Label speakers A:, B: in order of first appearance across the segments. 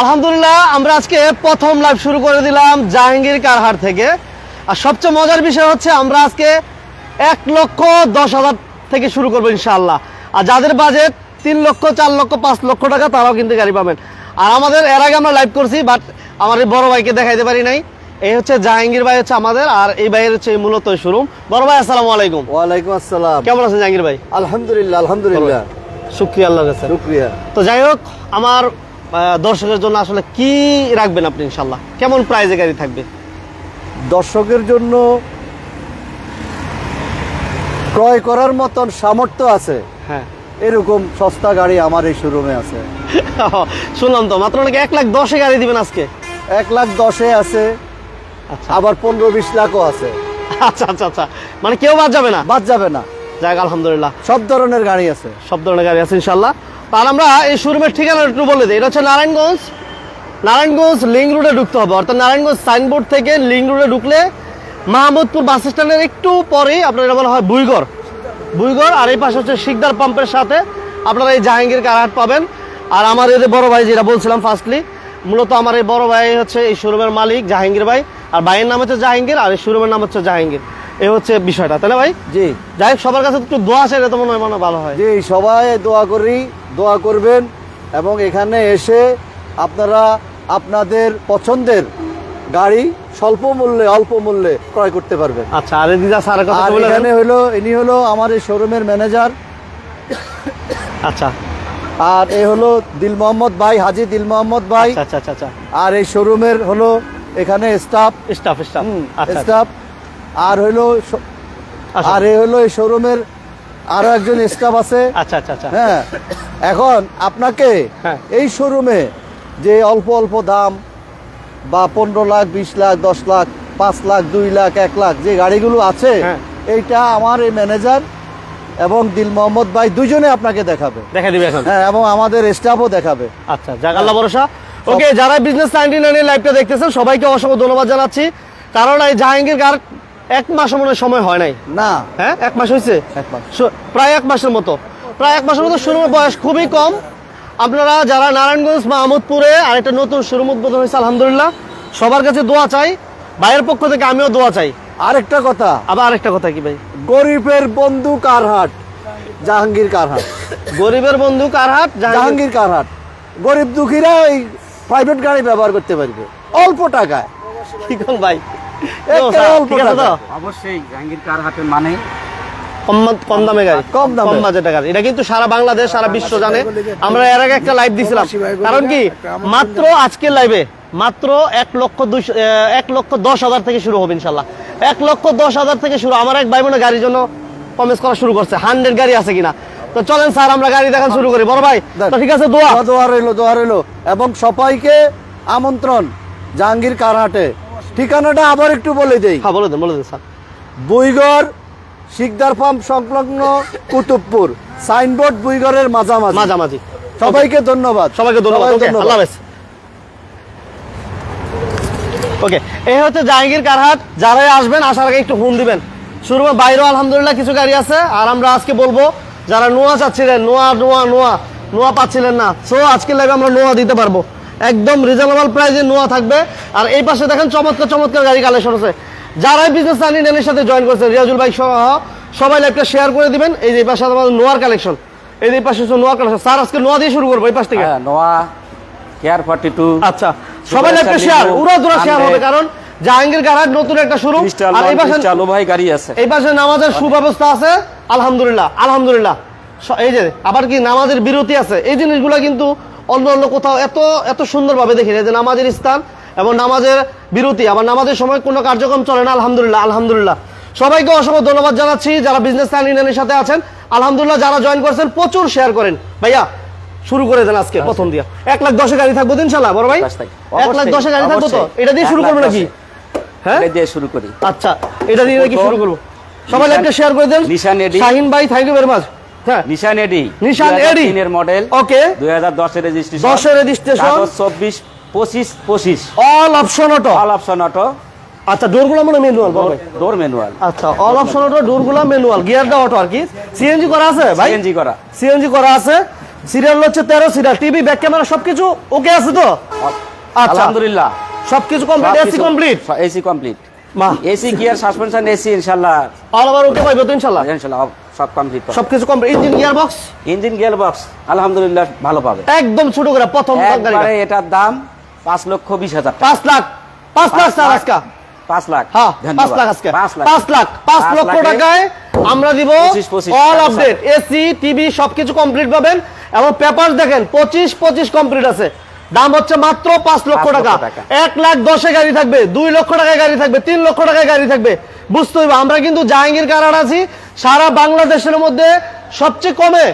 A: আলহামদুলিল্লাহ আমরা আজকে প্রথম লাইভ শুরু করে দিলাম জাহাঙ্গীর কারহাট থেকে। আর সবচেয়ে মজার বিষয় হচ্ছে আমরা আজকে এক লক্ষ দশ হাজার থেকে শুরু করব ইনশাআল্লাহ। আর যাদের বাজেট তিন লক্ষ চার লক্ষ পাঁচ লক্ষ টাকা তারাও কিন্তু গাড়ি পাবেন। আর আমাদের এর আগে আমরা লাইভ করছি বাট আমার এই বড় ভাইকে দেখাইতে পারি নাই। এই হচ্ছে জাহাঙ্গীর ভাই হচ্ছে আমাদের আর এই ভাইয়ের হচ্ছে মূলত শোরুম বড় ভাই আসসালামু আলাইকুম।
B: ওয়ালাইকুম আসসালাম।
A: কেমন আছেন জাহাঙ্গীর ভাই?
B: আলহামদুলিল্লাহ আলহামদুলিল্লাহ।
A: শুক্রিয়া আল্লাহ কাছে।
B: শুক্রিয়া।
A: তো যাই হোক আমার দর্শকের জন্য আসলে কি রাখবেন আপনি ইনশাল্লাহ কেমন প্রাইজে গাড়ি থাকবে?
B: দর্শকের জন্য ক্রয় করার মতন সামর্থ্য আছে।
A: হ্যাঁ।
B: এরকম সস্তা গাড়ি আমার এই শোরুমে আছে।
A: শুনলাম তো মাত্র নাকি এক লাখ দশে গাড়ি দিবেন আজকে?
B: এক লাখ দশে আছে
A: আচ্ছা।
B: আবার পনেরো বিশ লাখও আছে।
A: আচ্ছা আচ্ছা আচ্ছা। মানে কেউ বাদ যাবে না?
B: বাদ যাবে না।
A: যাক আলহামদুলিল্লাহ।
B: সব ধরনের গাড়ি আছে।
A: সব ধরনের গাড়ি আছে ইনশাল্লাহ আর আমরা এই শোরুমের ঠিকানা একটু বলে দিই। এটা হচ্ছে নারায়ণগঞ্জ। নারায়ণগঞ্জ লিঙ্ক রোডে ঢুকতে হবে। অর্থাৎ নারায়ণগঞ্জ সাইনবোর্ড থেকে লিঙ্ক রোডে ঢুকলে মাহমুদপুর বাস স্ট্যান্ডের একটু পরেই আপনার এটা বলা হয় বুইগড় বুইগড় আর এই পাশে হচ্ছে শিকদার পাম্পের সাথে আপনারা এই জাহাঙ্গীর কারহাট পাবেন। আর আমার এদের বড় ভাই যেটা বলছিলাম ফার্স্টলি মূলত আমার এই বড় ভাই হচ্ছে এই শোরুমের মালিক জাহাঙ্গীর ভাই। আর ভাইয়ের নাম হচ্ছে জাহাঙ্গীর আর এই শোরুমের নাম হচ্ছে জাহাঙ্গীর। এই হচ্ছে বিষয়টা তাই না ভাই?
B: জি।
A: যাই হোক সবার কাছে একটু দোয়া চাইলে তো মনে হয় মনে ভালো হয়।
B: জি সবাই দোয়া করি। দোয়া করবেন এবং এখানে এসে আপনারা আপনাদের পছন্দের গাড়ি স্বল্প মূল্যে অল্প মূল্যে ক্রয় করতে পারবেন।
A: আচ্ছা আর দিদা স্যারের কথা বলে
B: এখানে হলো ইনি হলো আমার এই শোরুমের ম্যানেজার।
A: আচ্ছা।
B: আর এ হলো দিল মোহাম্মদ ভাই হাজি দিল মোহাম্মদ ভাই।
A: আচ্ছা আচ্ছা আচ্ছা।
B: আর এই শোরুমের হলো এখানে স্টাফ
A: স্টাফ স্টাফ
B: স্টাফ আর হলো। আর এ হলো এই শোরুমের আরও একজন স্টাফ আছে।
A: আচ্ছা আচ্ছা আচ্ছা।
B: হ্যাঁ। এখন আপনাকে
A: হ্যাঁ।
B: এই শোরুমে যে অল্প অল্প দাম বা পনেরো লাখ বিশ লাখ দশ লাখ পাঁচ লাখ দুই লাখ এক লাখ যে গাড়িগুলো আছে
A: হ্যাঁ।
B: এইটা আমার এই ম্যানেজার এবং দিল মোহাম্মদ ভাই দুজনে আপনাকে দেখাবে।
A: দেখা দিবে এখন?
B: হ্যাঁ এবং আমাদের স্টাফও দেখাবে।
A: আচ্ছা যাক আল্লাহ ভরসা। ওকে যারা বিজনেস নাইনটি নাইনের লাইভটা দেখতেছেন সবাইকে অসংখ্য ধন্যবাদ জানাচ্ছি। কারণ এই জাহাঙ্গীর কার এক মাস মনে সময় হয় নাই?
B: না।
A: হ্যাঁ? এক মাস হয়েছে?
B: এক মাস।
A: প্রায় এক মাসের মতো। প্রায় এক মাসের মতো শুরুর বয়স খুবই কম। আপনারা যারা নারায়ণগঞ্জ মাহমুদপুরে আরেকটা নতুন শোরুম উদ্বোধন হয়েছে আলহামদুলিল্লাহ সবার কাছে দোয়া চাই। ভাইয়ের পক্ষ থেকে আমিও দোয়া চাই।
B: আরেকটা কথা।
A: আবার আরেকটা কথা কি ভাই?
B: গরিবের বন্ধু কারহাট জাহাঙ্গীর কারহাট
A: গরিবের বন্ধু কারহাট জাহাঙ্গীর
B: কারহাট গরিব দুঃখীরা এই প্রাইভেট গাড়ি ব্যবহার করতে পারবে। অল্প টাকায়।
A: কি ভাই?
B: একেবারে অল্প
A: ঠিক আছে তো?
B: টাকা।
C: অবশ্যই জাহাঙ্গীর কার হাটের মানে?
A: কম কম দামে গাড়ি।
B: কম দামে।
A: কম বাজেটের গাড়ি। এটা কিন্তু সারা বাংলাদেশ সারা বিশ্ব জানে। আমরা এর আগে একটা লাইভ দিছিলাম। কারণ কি? মাত্র আজকের লাইভে মাত্র এক লক্ষ দুইশো এক লক্ষ দশ হাজার থেকে শুরু হবে ইনশাল্লাহ এক লক্ষ দশ হাজার থেকে শুরু। আমার এক ভাই বোনের গাড়ির জন্য কমেন্স করা শুরু করছে। হান্ড্রেড গাড়ি আছে কিনা? তো চলেন স্যার আমরা গাড়ি দেখান শুরু করি। বড় ভাই তো ঠিক আছে দোয়া।
B: দোয়া দোয়া রইল দোয়া রইল। এবং সবাইকে আমন্ত্রণ জাহাঙ্গীর কারহাটে ঠিকানাটা আবার একটু বলে দেই।
A: হ্যাঁ বলে দেন বলে দেন স্যার।
B: বুইগড় শিকদার পাম্প সংলগ্ন কুতুবপুর। সাইনবোর্ড বুইগড়ের মাঝামাঝি।
A: মাঝামাঝি।
B: সবাইকে ধন্যবাদ।
A: সবাইকে ধন্যবাদ। আল্লাহ হাফেজ। ওকে এই হচ্ছে জাহাঙ্গীর কারহাট। যারাই আসবেন আসার আগে একটু ফোন দিবেন। শুরু বাইরেও আলহামদুলিল্লাহ কিছু গাড়ি আছে। আর আমরা আজকে বলব যারা নোয়া চাচ্ছিলেন নোয়া নোয়া নোয়া নোয়া পাচ্ছিলেন না সো আজকে লাইভে আমরা নোয়া দিতে পারব। একদম রিজনেবল প্রাইসে নোয়া থাকবে। আর এই পাশে দেখেন চমৎকার চমৎকার গাড়ি কালেকশন আছে। যারাই বিজনেস আনি নেনের সাথে জয়েন করছে রিয়াজুল ভাই সহ সবাই লাইভটা শেয়ার করে দিবেন। এই যে এই পাশে আমাদের নোয়ার কালেকশন এই যে এই পাশে নোয়ার কালেকশন স্যার আজকে নোয়া দিয়ে শুরু করব এই পাশ থেকে।
C: হ্যাঁ, নোয়া কেয়ার ফর্টি টু
A: আচ্ছা সবাই একটা শেয়ার উড়া দুরা শেয়ার হবে কারণ জাহাঙ্গীর গারহাট নতুন একটা শুরু আর এই পাশে
C: চালু ভাই গাড়ি আছে।
A: এই পাশে নামাজের সুব্যবস্থা আছে। আলহামদুলিল্লাহ আলহামদুলিল্লাহ। এই যে আবার কি নামাজের বিরতি আছে? এই জিনিসগুলো কিন্তু অন্য অন্য কোথাও এত এত সুন্দরভাবে দেখি যে নামাজের স্থান এবং নামাজের বিরতি আবার নামাজের সময় কোনো কার্যক্রম চলে না আলহামদুলিল্লাহ আলহামদুলিল্লাহ। সবাইকে অসংখ্য ধন্যবাদ জানাচ্ছি যারা বিজনেস ইউনিয়নের সাথে আছেন। আলহামদুলিল্লাহ যারা জয়েন করছেন প্রচুর শেয়ার করেন। ভাইয়া শুরু করে দেন আজকে প্রথম দিয়া। এক লাখ দশে গাড়ি থাকব তো ইনশাল্লাহ বড় ভাই? এক লাখ দশে গাড়ি থাকব তো? এটা দিয়ে শুরু করব নাকি? হ্যাঁ?
C: দিয়ে শুরু করি।
A: আচ্ছা এটা দিয়ে নাকি শুরু করব? সবাই একটা শেয়ার করে দেন। শাহিন ভাই থ্যাংক ইউ ভেরি হ্যাঁ
C: নিশান এডি
A: নিশান এডি।
C: এর মডেল
A: ওকে
C: দুই হাজার দশের রেজিস্ট্রেশন
A: দশের রেজিস্ট্রেশন
C: চব্বিশ পঁচিশ পঁচিশ।
A: All option auto
C: all option auto
A: আচ্ছা ডোরগুলো মানে ম্যানুয়াল
C: ডোর ম্যানুয়াল
A: আচ্ছা অল অপশন অটো ডোরগুলো ম্যানুয়াল গিয়ারটা অটো আর কি? সিএনজি করা আছে ভাই?
C: সিএনজি করা।
A: সিএনজি করা আছে। সিরিয়াল হচ্ছে তেরো সিরিয়াল টিভি ব্যাক ক্যামেরা সবকিছু ওকে আছে তো? আচ্ছা
C: আলহামদুলিল্লাহ।
A: সবকিছু complete AC complete
C: AC complete
A: মা
C: এসি গিয়ার সাসপেনশন এসি ইনশাআল্লাহ
A: অল ওভার ওকে পাইবে তো ইনশাল্লাহ?
C: ইনশাআল্লাহ সব কমপ্লিট
A: সবকিছু complete. Engine gear box
C: engine gear box আলহামদুলিল্লাহ ভালো পাবে।
A: একদম ছোট করে প্রথম
C: একবারে এটার দাম পাঁচ লক্ষ বিশ হাজার
A: পাঁচ লাখ। পাঁচ লাখ স্যার। আজকা।
C: পাঁচ লাখ।
A: হ্যাঁ পাঁচ লাখ আজকে।
C: পাঁচ লাখ।
A: পাঁচ লক্ষ টাকায় আমরা দিব অল আপডেট এসি টিভি সবকিছু কমপ্লিট পাবেন। এবং পেপার দেখেন পঁচিশ পঁচিশ কমপ্লিট আছে। দাম হচ্ছে মাত্র পাঁচ লক্ষ টাকা। এক লাখ দশে গাড়ি থাকবে দুই লক্ষ টাকায় গাড়ি থাকবে তিন লক্ষ টাকায় গাড়ি থাকবে। বুঝতে হইবে আমরা কিন্তু জাহাঙ্গীর কারার আছি। সারা বাংলাদেশের মধ্যে সবচেয়ে কমে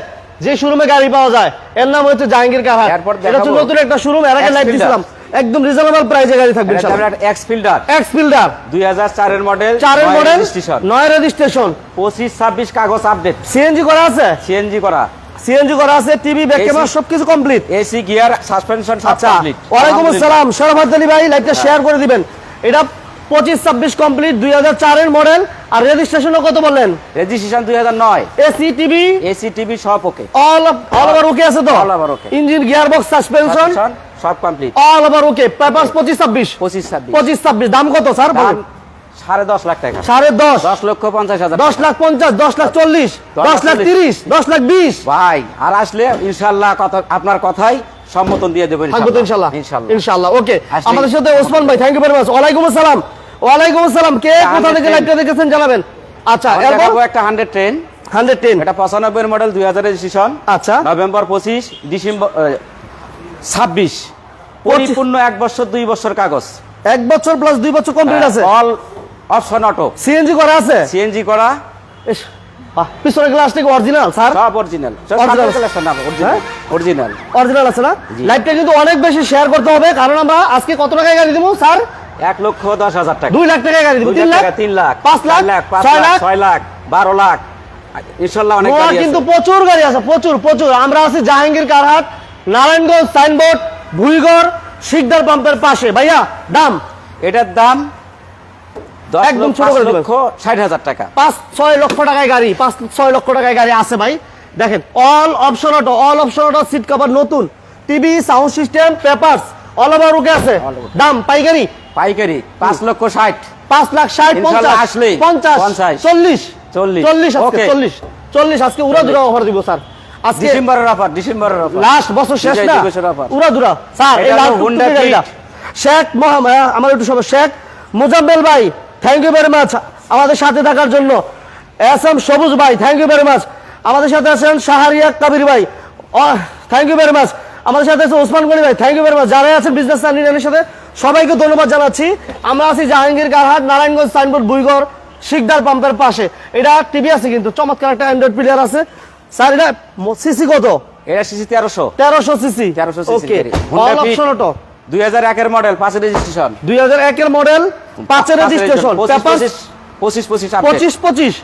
A: যে শোরুমে গাড়ি পাওয়া যায়। এর নাম হচ্ছে জাহাঙ্গীর কারহাট এটা হচ্ছে নতুন একটা শোরুম এর আগে লাইভ। দিছিলাম। একদম রিজনেবল প্রাইসে গাড়ি থাকবে
C: এক্স ফিল্ডার
A: এক্স ফিল্ডার
C: দুই হাজার চারের মডেল
A: চারের মডেল
C: রেজিস্ট্রেশন
A: রেজিস্ট্রেশন
C: পঁচিশ ছাব্বিশ কাগজ আপডেট
A: সিএনজি করা আছে?
C: সিএনজি করা।
A: সিএনজি করা আছে টিভি ব্যাক ক্যামেরা সবকিছু কমপ্লিট
C: এসি গিয়ার সাসপেনশন সব
A: আচ্ছা
C: কমপ্লিট
A: ওয়ালাইকুম আসসালাম শরফত আলী ভাই লাইভটা শেয়ার করে দিবেন। এটা পঁচিশ ছাব্বিশ কমপ্লিট দুই হাজার চারের মডেল আর রেজিস্ট্রেশনও কত বললেন?
C: রেজিস্ট্রেশন দুই হাজার নয়।
A: এসি টিভি
C: এসি টিভি সব okay
A: all all over okay আছে তো?
C: All over okay.
A: Engine gear box suspension
C: সব complete
A: all over okay papers পঁচিশ ছাব্বিশ?
C: পঁচিশ ছাব্বিশ।
A: পঁচিশ ছাব্বিশ। দাম কত স্যার
C: দাম সাড়ে দশ লাখ টাকা।
A: সাড়ে দশ।
C: দশ লক্ষ পঞ্চাশ হাজার
A: দশ লাখ পঞ্চাশ দশ লাখ চল্লিশ
C: দশ
A: লাখ
C: লাখ
A: তিরিশ দশ লাখ বিশ।
C: ভাই আর আসলে ইনশাল্লাহ কথা আপনার কথাই সম্মতন দিয়ে দেবেন
A: ইনশাল্লাহ।
C: ইনশাল্লাহ।
A: ইনশাল্লাহ। ওকে আমাদের সাথে ওসমান ভাই থ্যাংক ইউ ভেরি মাচ ওয়ালাইকুম আসসালাম। ওয়ালাইকুম আসসালাম। কে
C: হ্যাঁ,
A: কোথা থেকে লাইভটা দেখেছেন জানাবেন? আচ্ছা এরপর?
C: একটা ট্রেন এটা পঁচানব্বই মডেল দুই হাজার রেজিস্ট্রেশন
A: আচ্ছা।
C: নভেম্বর পঁচিশ ডিসেম্বর ছাব্বিশ। পরিপূর্ণ এক বছর দুই বছর কাগজ।
A: এক বছর প্লাস দুই বছর কমপ্লিট আছে?
C: অল অপশন অটো
A: সিএনজি করা আছে?
C: সিএনজি করা।
A: পিছনের গ্লাস থেকে অরিজিনাল স্যার
C: সব অরিজিনাল অরিজিনাল
A: হ্যাঁ?
C: অরিজিনাল
A: অরিজিনাল আছে না? লাইভটা কিন্তু অনেক বেশি শেয়ার করতে হবে কারণ আমরা আজকে কত টাকায় গাড়ি দিব স্যার
C: এক লক্ষ দশ হাজার টাকা।
A: দুই লাখ টাকায় গাড়ি দিব তিন
C: লাখ
A: লাখ?
C: তিন লাখ।
A: পাঁচ লাখ?
C: পাঁচ
A: ছয় লাখ
C: ছয় লাখ বারো লাখ। ইনশাল্লাহ অনেক
A: কিন্তু প্রচুর গাড়ি আছে প্রচুর প্রচুর। আমরা আছি জাহাঙ্গীর কারহাট নারায়ণগঞ্জ সাইনবোর্ড ভুইগড় শিকদার পাম্পের পাশে। ভাইয়া দাম?
C: এটার দাম
A: একদম ছোট করে
C: লক্ষ ষাট হাজার টাকা।
A: পাঁচ ছয় লক্ষ টাকায় গাড়ি পাঁচ ছয় লক্ষ টাকায় গাড়ি আছে ভাই। দেখেন all option auto all option auto seat cover নতুন। TV sound system papers all over okay আছে। দাম পাইকারি?
C: পাইকারি পাঁচ লক্ষ ষাট।
A: পাঁচ লাখ ষাট পঞ্চাশ
C: আসলেই।
A: পঞ্চাশ। চল্লিশ
C: চল্লিশ।
A: চল্লিশ আজকে চল্লিশ চল্লিশ আজকে উড়া দুরা অফার দিব স্যার। আজকে
C: ডিসেম্বরের অফার ডিসেম্বরের অফার
A: লাস্ট বছর শেষ না? উড়া দুরা। স্যার এই লাস্ট
C: হলো Honda
A: টুকটুকে গাড়িটা। শেখ মোহাম্মদ আমার একটু সময়। শেখ মুজাম্মেল ভাই থ্যাংক ইউ ভেরি মাচ আমাদের সাথে থাকার জন্য। এস এম সবুজ ভাই থ্যাংক ইউ ভেরি মাচ আমাদের সাথে আছেন শাহরিয়া কাবির ভাই। থ্যাংক ইউ ভেরি মাচ আমাদের সাথে আছে ওসমান গনি ভাই। থ্যাংক ইউ ভেরি মাচ যারা আছেন বিজনেস চ্যানেলের সাথে সবাইকে ধন্যবাদ জানাচ্ছি। আমরা আছি জাহাঙ্গীর কারহাট নারায়ণগঞ্জ সাইনবোর্ড বুইগড় শিকদার পাম্পের পাশে। এটা টিভি আছে কিন্তু চমৎকার একটা অ্যান্ড্রয়েড প্লেয়ার আছে। স্যার এটা সিসি কত?
C: এটা সিসি তেরোশো।
A: তেরোশো CC
C: 1300 cc
A: okay. All option auto
C: দুই হাজার একের মডেল পাঁচের রেজিস্ট্রেশন
A: দুই হাজার একের মডেল পাঁচের রেজিস্ট্রেশন
C: পঁচিশ পঁচিশ পঁচিশ
A: পঁচিশ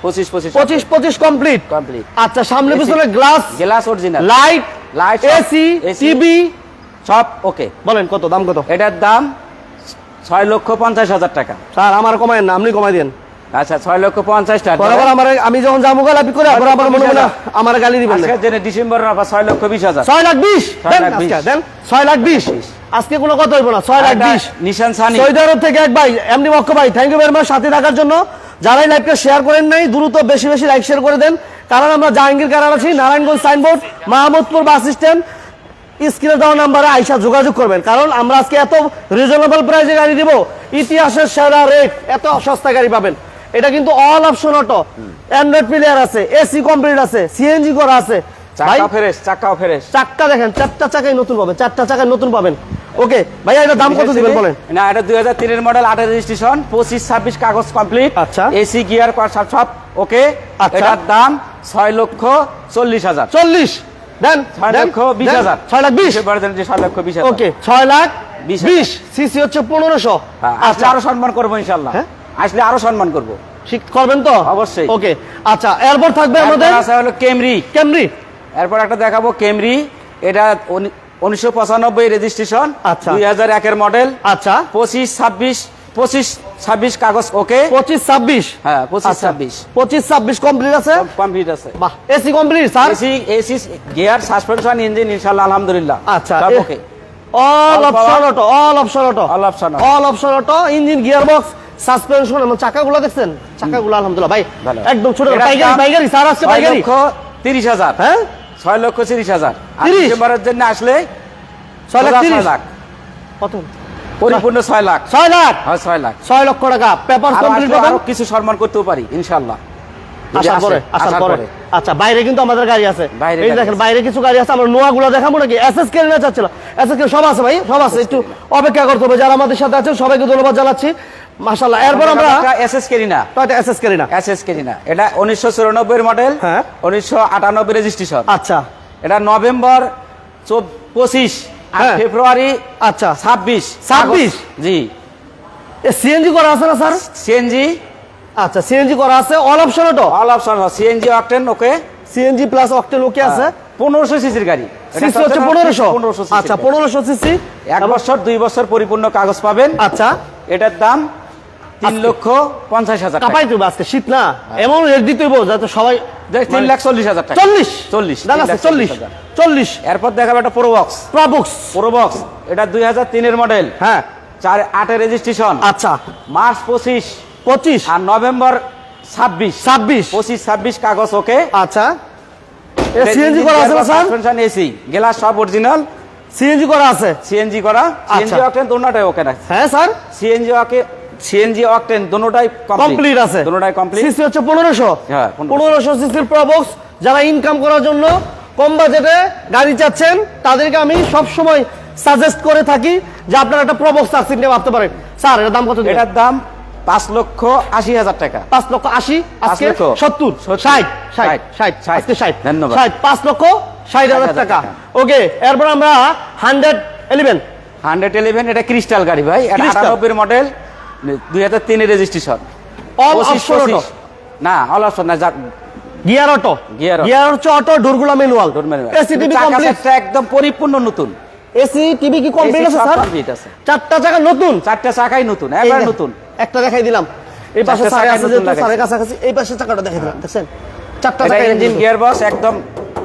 A: পঁচিশ
C: পঁচিশ। পঁচিশ
A: পঁচিশ কমপ্লিট
C: কমপ্লিট
A: আচ্ছা সামনে পিছনে glass
C: glass original
A: light
C: Light,
A: AC TV
C: সব ওকে
A: বলেন কত দাম কত?
C: এটার দাম ছয় লক্ষ পঞ্চাশ হাজার টাকা।
A: স্যার আমার কমায় না আপনি কমাই দেন।
C: আচ্ছা ছয় লক্ষ পঞ্চাশ টাকা।
A: বরাবর আমার আমি যখন যাব করে আবার আমার মনে মনে আমার গালি দিবেন না।
C: আজকের জন্য ডিসেম্বরের অফার ছয় লক্ষ বিশ হাজার।
A: ছয় লাখ বিশ দেন ছয় লাখ বিশ। আজকে কোনো কথা হইব না ছয় লাখ বিশ।
C: নিশান সানি।
A: সৌদি আরব থেকে এক ভাই এমনি মক্ক ভাই থ্যাংক ইউ ভেরি মাচ সাথে থাকার জন্য। যারাই লাইভটা শেয়ার করেন নাই দ্রুত বেশি বেশি লাইক শেয়ার করে দেন। কারণ আমরা জাহাঙ্গীর কারার আছি Narayanganj signboard Mahmudpur bus stand স্ক্রিনে দেওয়া নাম্বারে আইসা যোগাযোগ করবেন। কারণ আমরা আজকে এত রিজনেবল প্রাইসে গাড়ি দিব ইতিহাসের সেরা রেট এত সস্তা গাড়ি পাবেন। এটা কিন্তু all option auto android player আছে এসি কমপ্লিট আছে সিএনজি করা আছে।
C: চাকা ফেরেস চাকাও ফেরেস
A: চারটা দেখেন চারটা চাকায় নতুন পাবেন চারটা চাকায় নতুন পাবেন। ওকে ভাইয়া এটা দাম কত দিবেন বলেন?
C: না এটা দুই হাজার তিনের মডেল আটের রেজিস্ট্রেশন পঁচিশ ছাব্বিশ কাগজ কমপ্লিট
A: আচ্ছা।
C: এসি গিয়ার সব সব ওকে
A: আচ্ছা।
C: এটার দাম ছয় লক্ষ চল্লিশ হাজার।
A: চল্লিশ? দেন
C: ছয় লক্ষ বিশ
A: দেন।
C: হাজার।
A: ছয় লাখ বিশ।
C: ডিসেম্বরের জন্য যে ছয় লক্ষ বিশ হাজার।
A: ওকে ছয় লাখ
C: বিশ হাজার।
A: বিশ সিসি হচ্ছে পনেরোশো।
C: হ্যাঁ, আসলে আরও সম্মান করব ইনশাল্লাহ
A: হ্যাঁ?
C: আসলে আরও সম্মান করব।
A: ঠিক করবেন তো?
C: অবশ্যই।
A: ওকে আচ্ছা এরপর থাকবে আমাদের
C: আছে হলো কেমরি
A: ক্যামরি
C: এরপর একটা দেখাবো কেমরি এটা উনিশশো পঁচানব্বই রেজিস্ট্রেশন
A: আচ্ছা।
C: দুই হাজার একের মডেল
A: আচ্ছা।
C: পঁচিশ ছাব্বিশ পঁচিশ ছাব্বিশ কাগজ ওকে
A: পঁচিশ ছাব্বিশ?
C: হ্যাঁ পঁচিশ
A: আচ্ছা।
C: ছাব্বিশ
A: পঁচিশ ছাব্বিশ কমপ্লিট আছে?
C: কমপ্লিট আছে।
A: বাহ AC complete sir
C: AC AC gear suspension engine ইনশাল্লাহ আলহামদুলিল্লাহ।
A: আচ্ছা
C: okay
A: all option auto all option auto
C: All option
A: all option auto engine gear box suspension এবং চাকাগুলো দেখছেন? চাকাগুলো আলহামদুলিল্লাহ। ভাই একদম ছোট। পাইকারি পাইকারি স্যার আজকে পাইকারি?
C: তিরিশ হাজার।
A: হ্যাঁ?
C: ছয় লক্ষ তিরিশ হাজার। আর
A: 30?
C: ডিসেম্বরের জন্য আসলে
A: ছয় লাখ
C: ছয় লাখ।
A: কত?
C: পরিপূর্ণ ছয় লাখ।
A: ছয় লাখ?
C: হয় ছয় লাখ।
A: ছয় লক্ষ টাকা। পেপার কমপ্লিট
C: আরও কিছু সম্মান করতেও পারি ইনশাল্লাহ
A: আসার পরে আসার পরে। আচ্ছা বাইরে কিন্তু আমাদের গাড়ি আছে।
C: বাইরে
A: এই দেখেন বাইরে কিছু গাড়ি আছে। আমরা নোয়া গুলো দেখাবো নাকি? এসএস কে না চাচ্ছিল এসএস কে সব আছে ভাই সব আছে। একটু অপেক্ষা করতে হবে। যারা আমাদের সাথে আছেন সবাইকে ধন্যবাদ জানাচ্ছি। মাশাআল্লাহ এরপর আমরা
C: এসএস কেরিনা
A: টয়টা এসএস করি না
C: এসএস কেরিনা এটা মডেল
A: হ্যাঁ।
C: রেজিস্ট্রেশন।
A: আচ্ছা।
C: এটা নভেম্বর চৌ- পঁচিশ আর
A: হ্যাঁ।
C: ফেব্রুয়ারি
A: আচ্ছা।
C: ছাব্বিশ।
A: 26?
C: জি।
A: সিএনজি করা আছে না স্যার?
C: সিএনজি।
A: আচ্ছা সিএনজি করা আছে। All option auto
C: all option CNG octane okay.
A: CNG plus octane okay আছে?
C: পনেরোশো সিসির গাড়ি।
A: সিসি হচ্ছে পনেরোশো।
C: পনেরোশো
A: আচ্ছা পনেরোশো সিসি।
C: এক বছর দুই বছর পরিপূর্ণ কাগজ পাবেন।
A: আচ্ছা।
C: এটার দাম তিন লক্ষ পঞ্চাশ হাজার টাকা।
A: কাপাই তুই আজকে শীত না। এমন রেট দিতে যাতে সবাই
C: তিন লাখ চল্লিশ হাজার টাকা।
A: চল্লিশ?
C: চল্লিশ
A: দাদা চল্লিশ। চল্লিশ
C: এরপর দেখাবে একটা প্রোবক্স
A: প্রবক্স
C: প্রোবক্স এটা দুই হাজার তিনের মডেল
A: হ্যাঁ।
C: চার আটের রেজিস্ট্রেশন
A: আচ্ছা।
C: মার্চ পঁচিশ।
A: পঁচিশ।
C: আর নভেম্বর ছাব্বিশ।
A: ছাব্বিশ।
C: পঁচিশ ছাব্বিশ কাগজ ওকে?
A: আচ্ছা। সিএনজি করা আছে না স্যার?
C: এসি গ্লাস সব অরিজিনাল
A: সিএনজি করা আছে?
C: সিএনজি করা। সিএনজি
A: আচ্ছা।
C: অকটেন ওকে রাখছে
A: হ্যাঁ sir.
C: CNG okay CNG octane দোনোটাই
A: কমপ্লিট আছে
C: দোনোটাই কমপ্লিট
A: সিসি হচ্ছে পনেরোশো
C: হ্যাঁ, 1500
A: পনেরোশো সিসির প্রবক্স যারা ইনকাম করার জন্য কম বাজেটে গাড়ি চাচ্ছেন তাদেরকে আমি সব সময় সাজেস্ট করে থাকি যে আপনারা একটা প্রবক্স সার্সিট নিয়ে ভাবতে পারেন স্যার এর দাম কত
C: এটার দাম পাঁচ লক্ষ আশি হাজার টাকা
A: পাঁচ লক্ষ আশি আজকে
C: লক্ষ।
A: সত্তর
C: সত্তর।
A: ষাট ষাট
C: ষাট।
A: ষাট
C: ষাট।
A: আজকে ষাট
C: ধন্যবাদ।
A: ষাট পাঁচ লক্ষ ষাট হাজার টাকা। ওকে এরপর আমরা হান্ড্রেড ইলেভেন
C: হান্ড্রেড ইলেভেন এটা ক্রিস্টাল গাড়ি ভাই এটা
A: Crystal।
C: আটানব্বই মডেল দুই হাজার তিনের রেজিস্ট্রেশন না অল অপশন না
A: গিয়ার অটো
C: auto।
A: গিয়ার হচ্ছে অটো ডোরগুলা ম্যানুয়াল। এসি টিভি কমপ্লিট
C: একদম পরিপূর্ণ নতুন।
A: এসি টিভি কি কমপ্লিট আছে স্যার?
C: complete আছে।
A: চারটা চাকা নতুন?
C: চারটা চাকাই নতুন
A: এই
C: একবার নতুন।
A: একটা দেখাই দিলাম। এই পাশে
C: চাকাই
A: আছে যেহেতু কাছাকাছি এই পাশে চাকাটা দেখাই দিলাম দেখছেন? চারটা চাকা
C: ইঞ্জিন গিয়ার বক্স একদম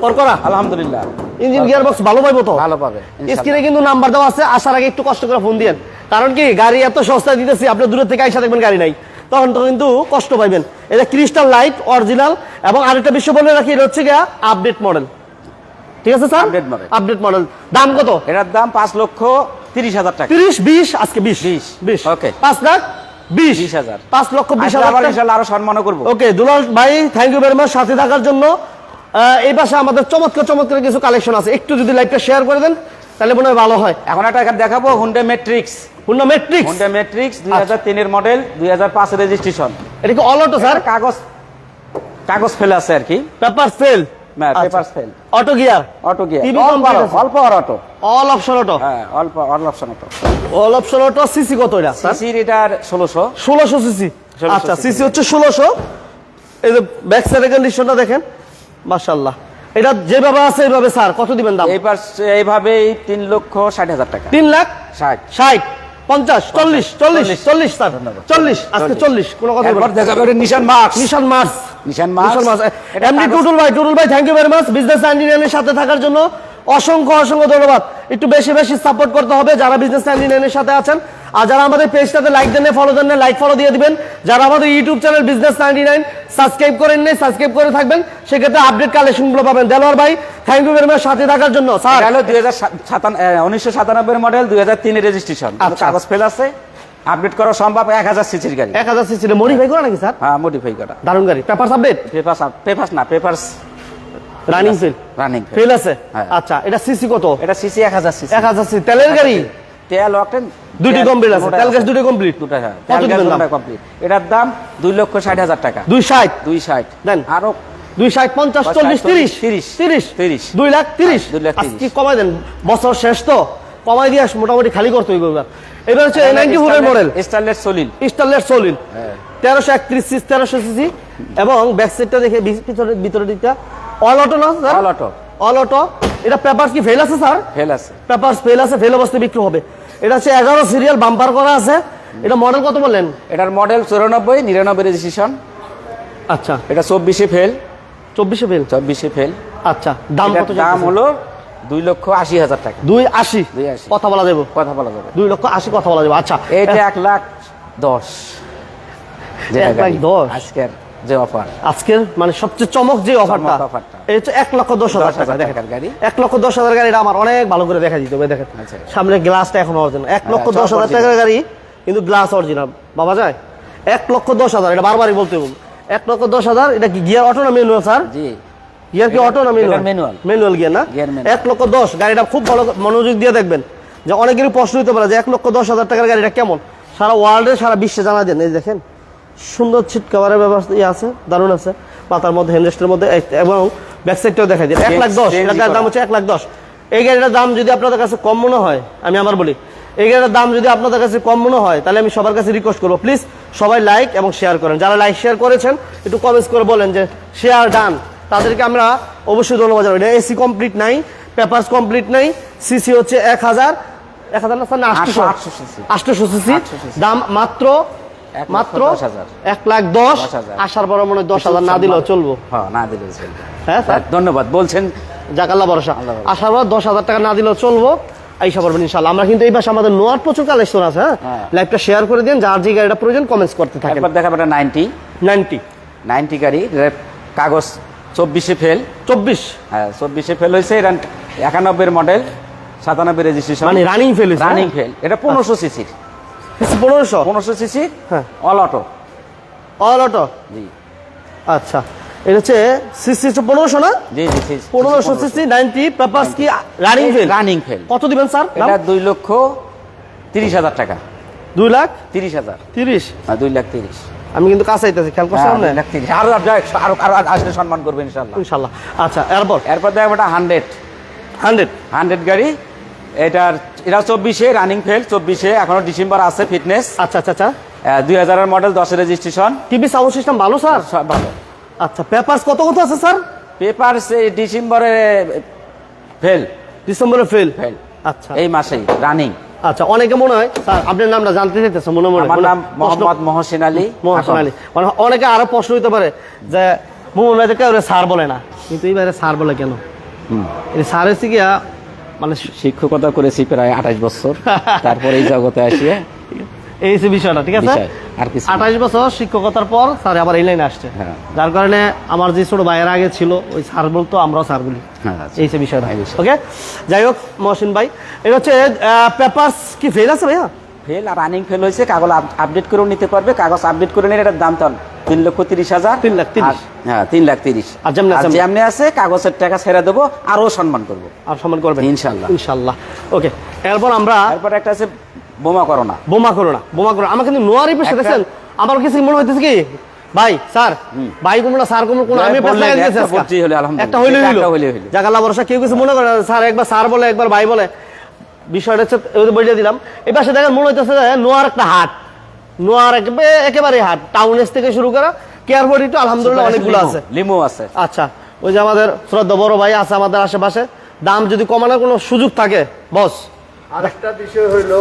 A: ওর করা?
C: আলহামদুলিল্লাহ।
A: ইঞ্জিন গিয়ার বক্স ভালো পাইবো তো?
C: ভালো পাবে
A: স্ক্রিনে কিন্তু নাম্বার দেওয়া আছে আসার আগে একটু কষ্ট করে ফোন দিয়েন। কারণ কি গাড়ি এত সস্তায় দিতেছি আপনি দূরের থেকে আইসা দেখবেন গাড়ি নাই। তখন তো কিন্তু কষ্ট পাইবেন। এটা ক্রিস্টাল লাইট অরিজিনাল এবং আরেকটা বিষয় বলে রাখি এটা হচ্ছে গিয়া আপডেট মডেল ঠিক আছে sir?
C: Update model
A: update model দাম কত?
C: এটার দাম পাঁচ লক্ষ তিরিশ হাজার টাকা।
A: তিরিশ বিশ আজকে বিশ।
C: 20
A: বিশ।
C: ওকে।
A: পাঁচ লাখ বিশ।
C: 20,000
A: পাঁচ লক্ষ বিশ
C: আসলে
A: হাজার
C: আরও সম্মানও করব।
A: ওকে দুলাল ভাই থ্যাংক ইউ ভেরি মাচ সাথে থাকার জন্য এই পাশে আমাদের চমৎকার চমৎকার কিছু কালেকশন আছে। একটু যদি লাইভটা শেয়ার করে দেন তাহলে মনে হয় ভালো হয়।
C: এখন একটা দেখাবো Honda Matrix
A: Honda Matrix
C: Honda দুই হাজার তিনের মডেল দুই হাজার পাঁচ রেজিস্ট্রেশন
A: এটা কি অল অটো স্যার
C: কাগজ কাগজ ফেলে আছে আর কি।
A: Paper sell
C: paper fail
A: auto gear
C: auto gear অল্প অল্প অটো
A: অল অপশন অটো
C: হ্যাঁ অল্প all option auto
A: all option auto CC কত এটা স্যার
C: সিসির এটার ষোলোশো।
A: ষোলোশো সিসি
C: 1600
A: আচ্ছা সিসি হচ্ছে ষোলোশো। এই যে ব্যাক সাইডের কন্ডিশনটা দেখেন। মাশাল্লাহ এটা যেভাবে আছে এইভাবে স্যার কত দিবেন দাম?
C: এইবার এইভাবেই তিন লক্ষ ষাট হাজার টাকা।
A: তিন লাখ?
C: ষাট।
A: ষাট। পঞ্চাশ চল্লিশ চল্লিশ
C: চল্লিশ।
A: স্যার। চল্লিশ আজকে চল্লিশ। কোনো কথা
C: দেখাবে নিশান মার্কস।
A: নিশান
C: মার্কস।
A: নিশান
C: এটা
A: এমডি টুটুল ভাই টুটুল ভাই thank you very much business ইঞ্জিনিয়ারের সাথে থাকার জন্য অসংখ্য অসংখ্য ধন্যবাদ। একটু বেশি বেশি সাপোর্ট করতে হবে যারা বিজনেস ইঞ্জিনিয়ারের সাথে আছেন। আর যারা আমাদের পেজটাতে লাইক দেন ফলো দেন লাইক ফলো দিয়ে দিবেন। যারা আমাদের YouTube channel business ninety nine subscribe করেন নেই সাবস্ক্রাইব করে থাকবেন সেক্ষেত্রে আপডেট কালেকশনগুলো পাবেন। দেলোয়ার ভাই থ্যাংক ইউ ভেরি মাচ সাথে থাকার জন্য। স্যার
C: হলো দুই হাজার উনিশশো সাতানব্বই মডেল দুই হাজার তিনের রেজিস্ট্রেশন
A: আচ্ছা।
C: কাগজ ফেল আছে? আপডেট করা সম্ভব এক হাজার সিসির গাড়ি।
A: এক হাজার সিসি মডিফাই করা নাকি স্যার?
C: হ্যাঁ মডিফাই করা।
A: দারুণ গাড়ি। পেপার আপডেট
C: পেপার পেপার না paper
A: running fail
C: running
A: fail আছে?
C: হ্যাঁ।
A: আচ্ছা এটা সিসি কত?
C: এটা সিসি এক হাজার সিসি
A: এক হাজার সিসি। তেলের গাড়ি?
C: তেল অকটেন
A: দুইটি কমপ্লিট আছে। তেল গ্যাস দুটি কমপ্লিট
C: দুটা হ্যাঁ। তেল গ্যাস দুটা কমপ্লিট এটার দাম দুই লক্ষ ষাট হাজার টাকা।
A: দুই ষাট?
C: দুই ষাট।
A: দেন।
C: আরও
A: দুই ষাট
C: পঞ্চাশ
A: চল্লিশ তিরিশ?
C: তিরিশ,
A: তিরিশ?
C: তিরিশ।
A: দুই লাখ তিরিশ?
C: হ্যাঁ, দুই লাখ তিরিশ।
A: কমাই দেন। বছর শেষ তো। কমাই দিয়ে মোটামুটি খালি করতে হইব এবার হচ্ছে নাইনটি ফোরের মডেল
C: স্টারলেট সলিল
A: স্টারলেট
C: হ্যাঁ।
A: তেরোশো একত্রিশ সিস তেরোশো সিসি। এবং ব্যাক সাইডটা দেখে পিছনের ভিতরের দিকটা। অল অটো না sir
C: All auto।
A: All auto এটা পেপার কি ফেল আছে স্যার
C: ফেল আছে।
A: পেপার ফেল আছে ফেল অবস্থায় বিক্রি হবে। এটা হচ্ছে এগারো সিরিয়াল বাম্পার করা আছে। এটা মডেল কত বললেন?
C: এটার মডেল চুরানব্বই নিরানব্বই রেজিস্ট্রেশন
A: আচ্ছা।
C: এটা চব্বিশে ফেল
A: চব্বিশে ফেল
C: চব্বিশে ফেল
A: আচ্ছা দাম কত
C: দাম হলো দুই লক্ষ আশি হাজার টাকা।
A: দুই আশি?
C: দুই আশি।
A: কথা বলা যাবে।
C: কথা বলা যাবে।
A: দুই লক্ষ আশি কথা বলা যাবে। আচ্ছা।
C: এইটা এক লাখ দশ।
A: এক লাখ দশ?
C: আজকের যে অফার।
A: আজকের মানে সবচেয়ে চমক যে অফারটা
C: অফারটা।
A: এক লক্ষ দশ হাজার টাকা। দেখেন
C: গাড়ি।
A: এক লক্ষ দশ হাজার গাড়িটা আমার অনেক ভালো করে দেখা দিতে হবে দেখেন।
C: আচ্ছা।
A: সামনে গ্লাসটা এখন অরিজিনাল। এক লক্ষ দশ হাজার টাকার গাড়ি কিন্তু গ্লাস অরিজিনাল। বাবা যায়? এক লক্ষ দশ হাজার এটা বারবারই বলতে হবে এক লক্ষ দশ হাজার এটা কি গিয়ার অটো না ম্যানুয়াল স্যার?
C: জি।
A: গিয়ার কি অটো না
C: এটা
A: ম্যানুয়াল ম্যানুয়াল গিয়ার না? এক লক্ষ দশ গাড়িটা খুব ভালো মনোযোগ দিয়ে দেখবেন। যে অনেকেরই প্রশ্ন হতে পারে যে এক লক্ষ দশ হাজার টাকার গাড়িটা কেমন? সারা ওয়ার্ল্ডে সারা বিশ্বে জানা দেন এই দেখেন সুন্দর ছিট কাভারের ব্যবস্থা ইয়ে আছে দারুণ আছে। পাতার মধ্যে হ্যান্ডেস্টের মধ্যে এবং ব্যাক সাইডটাও দেখা যায় এক লাখ দশ এটার দাম হচ্ছে এক লাখ দশ। এই গাড়িটার দাম যদি আপনাদের কাছে কম মনে হয় আমি আবার বলি এই গাড়িটার দাম যদি আপনাদের কাছে কম মনে হয় তাহলে আমি সবার কাছে রিকোয়েস্ট করব। প্লিজ সবাই লাইক এবং শেয়ার করেন। যারা লাইক শেয়ার করেছেন একটু কমেন্টস করে বলেন যে শেয়ার ডান তাদেরকে আমরা অবশ্যই ধন্যবাদ জানাব। এটা এসি কমপ্লিট নাই পেপারস কমপ্লিট নাই সিসি হচ্ছে এক হাজার এক হাজার না আটশো
C: আটশো CC
A: আটশো সিসি দাম মাত্র মাত্র এক লাখ দশ। আসার পর মনে হয় দশ হাজার না দিলেও চলবো।
C: হ্যাঁ না দিলে
A: হ্যাঁ স্যার?
C: ধন্যবাদ। বলছেন?
A: যাক আল্লাহ ভরসা। আসার পর দশ হাজার টাকা না দিলেও চলবো। আইসা পারবেন ইনশাল্লাহ আমরা কিন্তু এই পাশে আমাদের নোয়ার প্রচুর কালেকশন আছে হ্যাঁ?
C: হ্যাঁ।
A: লাইভটা শেয়ার করে দিন যার যে গাড়িটা প্রয়োজন কমেন্টস করতে থাকেন।
C: দেখাবো এটা নাইনটি
A: নাইনটি
C: নাইনটি গাড়ি কাগজ চব্বিশে ফেল।
A: চব্বিশ?
C: হ্যাঁ চব্বিশে ফেল হয়েছে এটা একানব্বই মডেল সাতানব্বই রেজিস্ট্রেশন
A: মানে রানিং ফেল
C: রানিং ফেল এটা পনেরোশো সিসির
A: পনেরোশো?
C: পনেরোশো সিসি
A: হ্যাঁ।
C: অল অটো
A: অল অটো
C: জি।
A: আচ্ছা। এটা হচ্ছে সিসি পনেরোশো না?
C: জি জি
A: পনেরোশো সিসি নাইনটি পেপার্স কি রানিং ফেল
C: রানিং ফেল
A: কত দিবেন স্যার?
C: এটা দুই লক্ষ তিরিশ হাজার টাকা।
A: দুই লাখ?
C: তিরিশ হাজার।
A: তিরিশ?
C: হ্যাঁ, দুই লাখ তিরিশ।
A: আমি কিন্তু কাছে আইতেছি খেয়াল করছি
C: হ্যাঁ, দুই লাখ তিরিশ। আরও আরও আরও আসলে সম্মান করবে ইনশাল্লাহ
A: ইনশাল্লাহ আচ্ছা এরপর?
C: এরপর দেখব এটা হান্ড্রেড।
A: হান্ড্রেড?
C: হান্ড্রেড গাড়ি। এটার এটা চব্বিশে রানিং ফেল চব্বিশে এখনও ডিসেম্বর আছে ফিটনেস।
A: আচ্ছা আচ্ছা আচ্ছা।
C: দুই হাজারের মডেল দশের রেজিস্ট্রেশন।
A: টিভি সাউন্ড সিস্টেম ভালো স্যার?
C: ভালো।
A: আচ্ছা পেপারস কত কত আছে স্যার?
C: পেপার ডিসেম্বরে ফেল।
A: ডিসেম্বরে ফেল।
C: ফেল।
A: আচ্ছা।
C: এই মাসেই রানিং।
A: আচ্ছা অনেকে মনে হয় স্যার আপনার নামটা জানতে চাইতেছে মনে মনে
C: আমার নাম মোহাম্মদ মহসিন আলী
A: মহসিন আলী। মানে অনেকে আরও প্রশ্ন হইতে পারে যে মোমন ভাই কেউ স্যার বলে না। কিন্তু এইবারে স্যার বলে কেন? স্যার এসে গিয়া মানে
C: শিক্ষকতা করেছি প্রায় আঠাশ বছর। তারপরে এই জগতে আসিয়ে
A: এই হচ্ছে বিষয়টা ঠিক আছে?
C: আর কিছু
A: আঠাশ বছর শিক্ষকতার পর স্যার আবার এই লাইনে আসছে।
C: হ্যাঁ।
A: যার কারণে আমার যে ছোট ভাইয়ের আগে ছিল ওই স্যার বলতো আমরাও স্যার বলি।
C: হ্যাঁ, আচ্ছা।
A: এই হচ্ছে বিষয়টা ওকে? যাই হোক মহসিন ভাই এটা হচ্ছে পেপারস কি ফেল আছে ভাইয়া?
C: ফেল আর রানিং ফেল হয়েছে কাগজ আপডেট করেও নিতে পারবে কাগজ আপডেট করে নিলে এটার দাম তো তিন লক্ষ তিরিশ হাজার।
A: তিন লাখ তিরিশ।
C: হ্যাঁ তিন লাখ তিরিশ।
A: আর যেমনি আছে-
C: যেমনি আছে কাগজের টাকা ছেড়ে দেবো আরও সম্মান করব।
A: আর সম্মান করবেন।
C: ইনশাল্লাহ।
A: ইনশাল্লাহ। ওকে এরপর আমরা
C: তারপর একটা আছে বোমা করোনা
A: বোমা করো না বোমা করো না। আমার কিন্তু নোয়ারি পেশে দেখছেন? আমার কিছু মনে হইতেছে কি? ভাই স্যার ভাই কুমড়া স্যার কুমড়া কোন আমি পেশ
C: বললেন,
A: লাগাই দিয়েছি আজকে।
C: বলতেই হলো, আলহামদুলিল্লাহ।
A: একটা হইলে হইল। ভরসা কেউ কিছু মনে করে স্যার একবার স্যার বলে একবার ভাই বলে। বিষয়টা হচ্ছে ওই বলে দিলাম। এই পাশে দেখেন মনে হইতেছে যে নোয়ার একটা হাট। নোয়ার একেবারে- হাট। টাউন এস থেকে শুরু করা কেয়ারপোর্ট তো আলহামদুলিল্লাহ অনেকগুলো আছে।
C: লিমো আছে।
A: আচ্ছা ওই যে আমাদের শ্রদ্ধা বড় ভাই আছে আমাদের আশেপাশে। দাম যদি কমানোর কোনো সুযোগ থাকে বস।
B: আরেকটা বিষয় হইল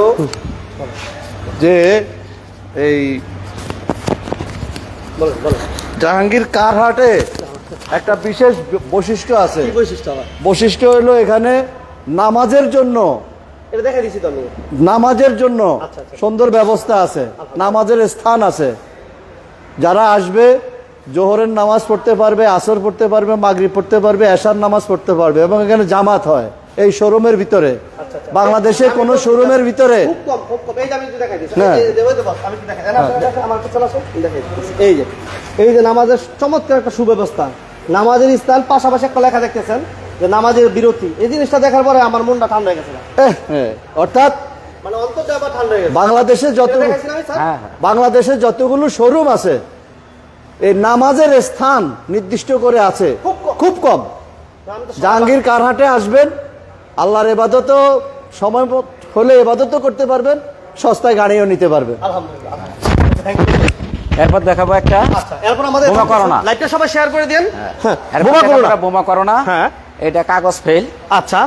B: যে এই জাহাঙ্গীর কারহাটে একটা বিশেষ বৈশিষ্ট্য আছে।
A: বৈশিষ্ট্য
B: হইল এখানে নামাজের জন্য। নামাজের জন্য
A: আচ্ছা, আচ্ছা।
B: সুন্দর ব্যবস্থা আছে নামাজের স্থান আছে। যারা আসবে জোহরের নামাজ পড়তে পারবে আসর পড়তে পারবে মাগরিব পড়তে পারবে এশার নামাজ পড়তে পারবে এবং এখানে জামাত হয়। এই শোরুমের ভিতরে।
A: আচ্ছা,
B: বাংলাদেশে কোনো শোরুমের ভিতরে
A: খুব কম খুব কম। এই যে। এই যে, নামাজের চমৎকার একটা সুব্যবস্থা। নামাজের স্থান পাশাপাশি একটা লেখা দেখতেছেন যে নামাজের বিরতি। এই জিনিসটা দেখার পরে আমার মনটা ঠান্ডা হয়ে গেছে।
B: অর্থাৎ
A: মানে অন্তরটা আবার ঠান্ডা হয়ে গেছে।
B: বাংলাদেশে যত?
C: হ্যাঁ হ্যাঁ।
B: বাংলাদেশে যতগুলো শোরুম আছে এই নামাজের স্থান নির্দিষ্ট করে আছে।
A: খুব কম।
B: জাহাঙ্গীর কারহাটে আসবেন? আল্লাহর এবাদতও সময় হলে এবাদতও করতে পারবেন সস্তায় গাড়িও নিতে পারবেন.
C: এরপর দেখাবো একটা
A: আচ্ছা এরপর আমাদের
C: বোমা করো না।
A: লাইটটা সবাই শেয়ার করে দিন। হ্যাঁ বোমা করো
C: দেখাবো
A: না
C: একটা বোমা করোনা।
A: হ্যাঁ।
C: এটা কাগজ ফেল
A: আচ্ছা।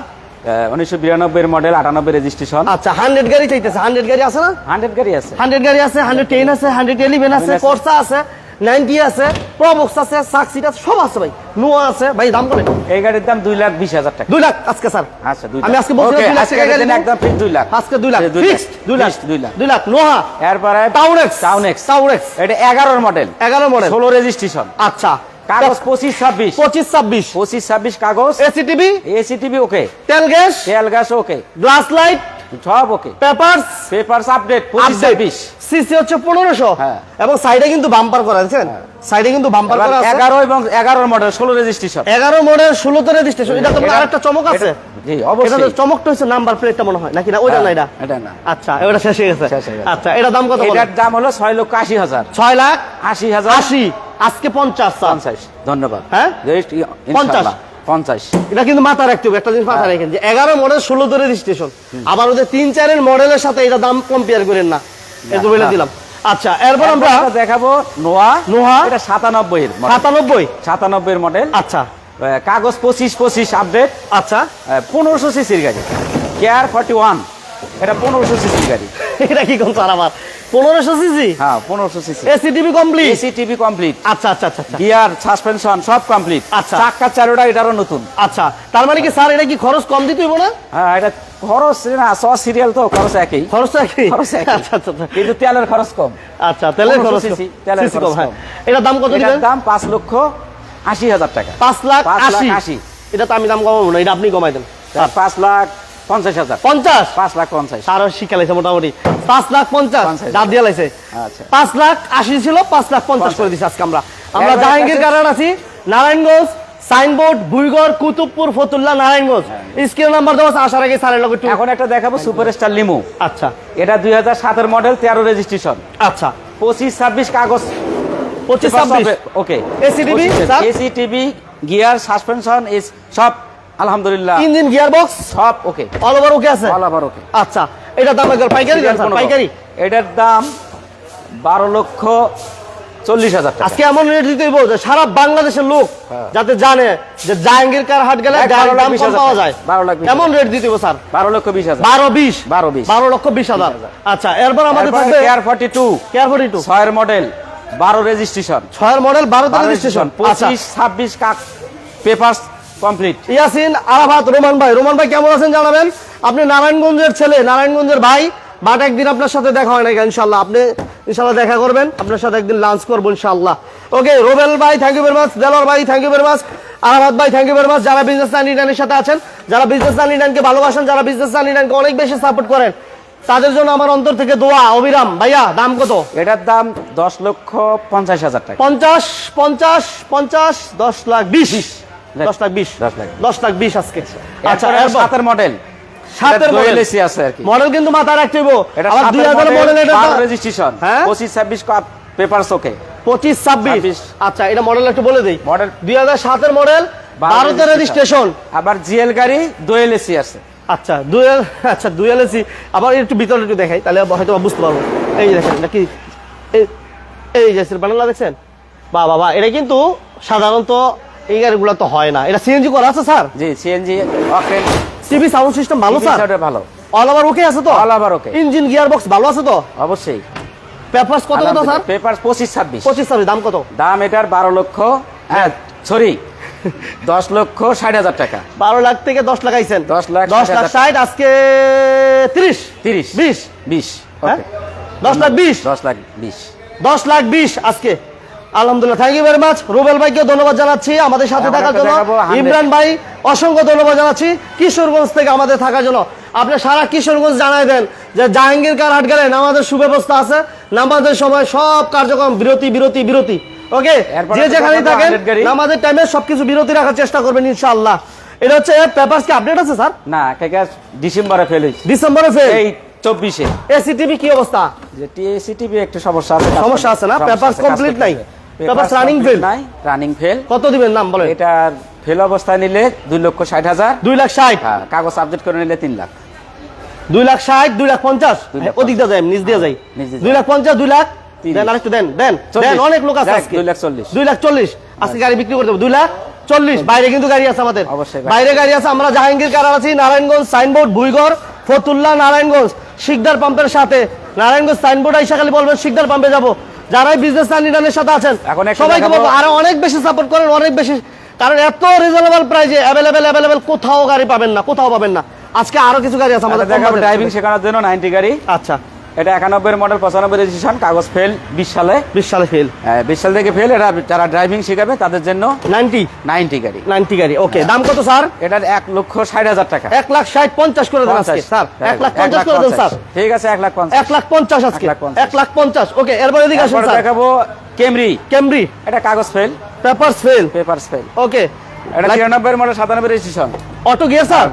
C: উনিশশো বিরানব্বই মডেল আটানব্বই রেজিস্ট্রেশন
A: আচ্ছা হান্ড্রেড গাড়ি চাইতেছে হান্ড্রেড গাড়ি আছে না?
C: হান্ড্রেড গাড়ি আছে।
A: হান্ড্রেড গাড়ি আছে হান্ড্রেড টেন আছে হান্ড্রেড ইলেভেন আছে
C: আছে।
A: কোর্সা আছে। নাইনটি আছে প্রবক্স আছে সাকসিট আছে সব আছে ভাই। নোয়া আছে ভাই দাম কত
C: এই গাড়ির দাম দুই লাখ বিশ হাজার টাকা।
A: দুই লাখ আজকে স্যার।
C: আচ্ছা
A: আমি আজকে বলছি।
C: একদম ফিক্স দুই লাখ।
A: আজকে দুই লাখ।
C: দুই
A: ফিক্সড দুই লাখ।
C: দুই লাখ।
A: দুই লাখ নোহা
C: এরপরে
A: টাউনেক্স
C: টাউনেক্স
A: টাউনেক্স
C: এটা এগারোর মডেল
A: এগারো মডেল
C: ষোলো রেজিস্ট্রেশন
A: আচ্ছা।
C: কাগজ পঁচিশ ছাব্বিশ।
A: পঁচিশ ছাব্বিশ।
C: পঁচিশ ছাব্বিশ কাগজ।
A: AC TV
C: AC TV okay
A: তেল গ্যাস?
C: তেল গ্যাস ওকে
A: গ্লাস লাইট
C: সব okay.
A: Papers
C: papers update
A: CC হচ্ছে পনেরোশো।
C: হ্যাঁ।
A: এবং সাইডে কিন্তু বাম্পার করা দেখছেন? সাইডে কিন্তু বাম্পার করা আছে।
C: এগারো এবং এগারোর মডেল ষোলো রেজিস্ট্রেশন
A: এগারো মডেল ষোলোতে রেজিস্ট্রেশন এটা তো
C: এটা-
A: আরেকটা চমক আছে।
C: জি, অবশ্যই।
A: এটা চমকটা হচ্ছে নাম্বার প্লেটটা মনে হয়। নাকি না? ওইটা না এটা
C: হ্যাঁ, এটা? না।
A: আচ্ছা ওটা শেষ হয়ে গেছে।
C: হয়ে।
A: আচ্ছা এটা দাম কত?
C: এটার দাম হলো ছয় লক্ষ আশি হাজার।
A: ছয় লাখ
C: আশি হাজার।
A: আশি। আজকে পঞ্চাশ স্যার।
C: পঞ্চাশ। ধন্যবাদ।
A: হ্যাঁ?
C: Just,
A: পঞ্চাশ। এটা কিন্তু মাথা রাখতে হবে একটা জিনিস মাথা রাখেন যে এগারো মডেল ষোলো দরের স্টেশন আবার ওদের তিন চারের মডেলের সাথে এটা দাম কম্পেয়ার করেন না। এটা বলে দিলাম। আচ্ছা এরপর আমরা
C: দেখাবো নোয়া।
A: নোয়া।
C: এটা সাতানব্বই এর
A: সাতানব্বই?
C: সাতানব্বই এর মডেল
A: আচ্ছা
C: কাগজ পঁচিশ পঁচিশ আপডেট
A: আচ্ছা।
C: পনেরোশো সিসির গাড়ি। কেয়ার ফর্টি ওয়ান এটা পনেরোশো সিসির গাড়ি।
A: এটা কি কোন আমার 1500 সিসি?
C: হ্যাঁ 1500 CC.
A: AC TV complete
C: AC TV complete
A: আচ্ছা আচ্ছা আচ্ছা, আচ্ছা।
C: গিয়ার সাসপেনশন সব কমপ্লিট
A: আচ্ছা।
C: চাকা চারোটা এটারও নতুন।
A: আচ্ছা তার মানে কি স্যার এটা কি খরচ কম দিতে হইব না?
C: হ্যাঁ এটা খরচ না স সিরিয়াল তো খরচ একই।
A: খরচ একই?
C: খরচ একই।
A: আচ্ছা, আচ্ছা আচ্ছা
C: কিন্তু তেলের খরচ কম।
A: আচ্ছা তেলের খরচ
C: সিসি তেলের খরচ
A: কম হ্যাঁ। এটা দাম কত দিবেন
C: দাম 5 লক্ষ 80 হাজার টাকা।
A: 5 লাখ
C: 80
A: এটা তো আমি দাম কমাবো না এটা আপনি কমাই দেন।
C: 5 লাখ পঞ্চাশ হাজার।
A: পঞ্চাশ?
C: পাঁচ লাখ পঞ্চাশ।
A: তারও শিক্ষা লাইছে মোটামুটি। পাঁচ লাখ পঞ্চাশ।
C: পঞ্চাশ।
A: দিয়ে লাইছে
C: আচ্ছা।
A: পাঁচ লাখ আশি ছিল পাঁচ লাখ পঞ্চাশ করে দিচ্ছি আজকে আমরা। আমরা জাহাঙ্গীর কারণ আছি নারায়ণগঞ্জ সাইনবোর্ড বুইগড় কুতুবপুর ফতুল্লা নারায়ণগঞ্জ। স্ক্রিন নাম্বার দেওয়া আসার আগে স্যারের লগে একটু
C: এখন একটা দেখাবো সুপারস্টার লিমু।
A: আচ্ছা।
C: এটা দুই হাজার সাতের মডেল তেরো রেজিস্ট্রেশন
A: আচ্ছা।
C: পঁচিশ ছাব্বিশ কাগজ।
A: পঁচিশ ছাব্বিশ।
C: Okay
A: ACTV, sir?
C: AC TV gear suspension সব আলহামদুলিল্লাহ।
A: ইঞ্জিন গিয়ার বক্স
C: সব ওকে
A: অল ওভার ওকে আছে?
C: অল ওভার ওকে
A: আচ্ছা এটা দাম একবার পাইকারি পাইকারি।
C: এটার দাম বারো লক্ষ চল্লিশ হাজার টাকা।
A: আজকে এমন রেট দিতে হইব যে সারা বাংলাদেশের লোক
C: হ্যাঁ।
A: যাতে জানে যে জাহাঙ্গীর কার হাট গেলে দাম কম পাওয়া যায়।
C: বারো লাখ
A: এমন রেট দিতে হইব স্যার?
C: বারো লক্ষ বিশ হাজার।
A: বারো বিশ?
C: বারো বিশ।
A: বারো লক্ষ বিশ হাজার। আচ্ছা এরপর আমাদের থাকবে
C: care forty two
A: care forty two
C: ছয়ের মডেল বারো রেজিস্ট্রেশন
A: ছয়ের মডেল বারো রেজিস্ট্রেশন
C: রেজিস্ট্রেশন পঁচিশ ছাব্বিশ কাক পেপার কমপ্লিট
A: ইয়াসিন আরাফাত রোমান ভাই। রোমান ভাই কেমন আছেন জানাবেন? আপনি নারায়ণগঞ্জের ছেলে নারায়ণগঞ্জের ভাই বাট একদিন আপনার সাথে দেখা হয় না ইনশাল্লাহ আপনি ইনশাল্লাহ দেখা করবেন আপনার সাথে একদিন লাঞ্চ করব ইনশাল্লাহ ওকে রোবেল ভাই থ্যাংক ইউ ভেরি মাচ ভাই thank you very much Arafat ভাই থ্যাংক ইউ ভেরি মাচ যারা বিজনেস নাইনটি সাথে আছেন যারা বিজনেস নাইনটি ভালোবাসেন যারা বিজনেস নাইনটি অনেক বেশি সাপোর্ট করেন তাদের জন্য আমার অন্তর থেকে দোয়া। অবিরাম ভাইয়া দাম কত?
C: এটার দাম দশ লক্ষ পঞ্চাশ হাজার টাকা।
A: পঞ্চাশ পঞ্চাশ পঞ্চাশ দশ লাখ বিশ। দশ লাখ বিশ।
C: দশ লাখ।
A: বিশ। আজকে। আচ্ছা
C: সাতের মডেল
A: সাতের মডেল
C: এসি আছে আর কি।
A: মডেল কিন্তু মাথায় রাখতে হইব। আবার দুই হাজার মডেল এটা
C: রেজিস্ট্রেশন
A: হ্যাঁ?
C: পঁচিশ ছাব্বিশ ওকে
A: পঁচিশ ছাব্বিশ। আচ্ছা এটা মডেল একটু বলে দিই।
C: মডেল
A: দুই হাজার সাতের মডেল ভারতের রেজিস্ট্রেশন
C: আবার জিএল গাড়ি দোয়েল এসি আছে।
A: আচ্ছা দুই আচ্ছা দুই এলএসি আবার একটু ভিতরে একটু দেখাই তাহলে হয়তো বুঝতে পারব। এই দেখেন নাকি এই- এই যে দেখছেন? বা বাবা এটা কিন্তু সাধারণত এই গাড়িগুলো তো হয় না। এটা সিএনজি করা আছে স্যার?
C: জি সিএনজি অকেন
A: টিভি সাউন্ড সিস্টেম ভালো স্যার?
C: ভালো।
A: অল ওভার ওকে আছে তো?
C: All over okay।
A: Engine gear box ভালো আছে তো?
C: অবশ্যই।
A: পেপারস কত কত স্যার?
C: পেপার পঁচিশ ছাব্বিশ।
A: পঁচিশ ছাব্বিশ দাম কত?
C: দাম এটার বারো লক্ষ হ্যাঁ সরি দশ লক্ষ ষাট হাজার টাকা।
A: বারো লাখ থেকে দশ লাখ আইছেন।
C: দশ লাখ
A: দশ লাখ ষাট আজকে তিরিশ।
C: তিরিশ।
A: বিশ।
C: বিশ
A: হ্যাঁ? দশ লাখ বিশ।
C: দশ লাখ বিশ।
A: দশ লাখ বিশ আজকে। আলহামদুলিল্লাহ thank you very much Rubel ভাইকে ধন্যবাদ জানাচ্ছি আমাদের সাথে থাকার জন্য। ইমরান ভাই অসংখ্য ধন্যবাদ জানাচ্ছি। কিশোরগঞ্জ থেকে আমাদের থাকার জন্য। আপনি সারা কিশোরগঞ্জ জানাই দেন যে জাহাঙ্গীর কার হাট গেলে নামাজের সুব্যবস্থা আছে। নামাজের সময় সব কার্যক্রম বিরতি বিরতি বিরতি। ওকে যে
C: তো
A: যেখানেই থাকেন নামাজের টাইমে সবকিছু বিরতি রাখার চেষ্টা করবেন ইনশাআল্লাহ। এটা হচ্ছে পেপারস কি আপডেট আছে স্যার?
C: না কাকা ডিসেম্বরে ফেল
A: ডিসেম্বরে ফেল
C: এই চব্বিশে।
A: এসি টিভি কি অবস্থা?
C: যে টিএসি টিভি একটু সমস্যা আছে
A: সমস্যা আছে না? complete
C: করতে
A: নাই? Running
C: complete
A: fail?
C: নাই রানিং ফেল
A: কত দিবেন নাম বলেন?
C: এটার ফেল অবস্থায় নিলে দুই লক্ষ ষাট হাজার।
A: দুই লাখ ষাট।
C: হ্যাঁ, কাগজ আপডেট করে নিলে তিন লাখ।
A: দুই লাখ ষাট দুই লাখ পঞ্চাশ। ওদিক দিয়ে যাই নিচ দিয়ে যাই। দুই লাখ পঞ্চাশ দুই লাখ? দেন আরেকটু দেন দেন। দেন অনেক লোক আছে আজকে।
C: দুই লাখ চল্লিশ।
A: দুই লাখ চল্লিশ। আজকে গাড়ি বিক্রি করতে হবে। দুই লাখ চল্লিশ। বাইরে কিন্তু গাড়ি আছে আমাদের।
C: অবশ্যই
A: বাইরে গাড়ি আছে। আমরা জাহাঙ্গীর কারার আছি নারায়ণগঞ্জ সাইনবোর্ড ভুইগড় ফতুল্লা নারায়ণগঞ্জ। শিকদার পাম্পের সাথে। নারায়ণগঞ্জ সাইনবোর্ড আইসা খালি বলবেন শিকদার পাম্পে যাব। যারাই বিজনেস ইরানের সাথে আছেন
C: এখন
A: সবাইকে বলব আরও অনেক বেশি সাপোর্ট করেন অনেক বেশি। কারণ এত রিজনেবল প্রাইজে অ্যাভেলেবেল অ্যাভেলেবেল কোথাও গাড়ি পাবেন না কোথাও পাবেন না। আজকে আরও কিছু গাড়ি আছে আমাদের
C: দেখাবো ড্রাইভিং শেখানোর জন্য নাইনটি গাড়ি।
A: আচ্ছা।
C: এটা একানব্বই মডেল পঁচানব্বই রেজিস্ট্রেশন কাগজ ফেল বিশ সালে।
A: বিশ সালে ফেল
C: বিশ সাল থেকে ফেল এটা যারা ড্রাইভিং শিখাবে তাদের জন্য
A: নাইনটি।
C: নাইনটি গাড়ি।
A: নাইনটি গাড়ি ওকে দাম কত স্যার?
C: এটার এক লক্ষ ষাট হাজার টাকা।
A: এক লাখ ষাট পঞ্চাশ করে দেন আজকে স্যার। এক লাখ পঞ্চাশ করে দেন স্যার।
C: ঠিক আছে এক লাখ পঞ্চাশ।
A: এক লাখ পঞ্চাশ আজকে।
C: এক লাখ পঞ্চাশ।
A: ওকে এরপরে এদিকে আসুন স্যার।
C: দেখাবো কেমরি
A: ক্যামরি
C: এটা কাগজ fail
A: papers fail
C: papers fail
A: okay
C: এটা তিরানব্বই মডেল সাতানব্বই রেজিস্ট্রেশন
A: অটো গিয়ার স্যার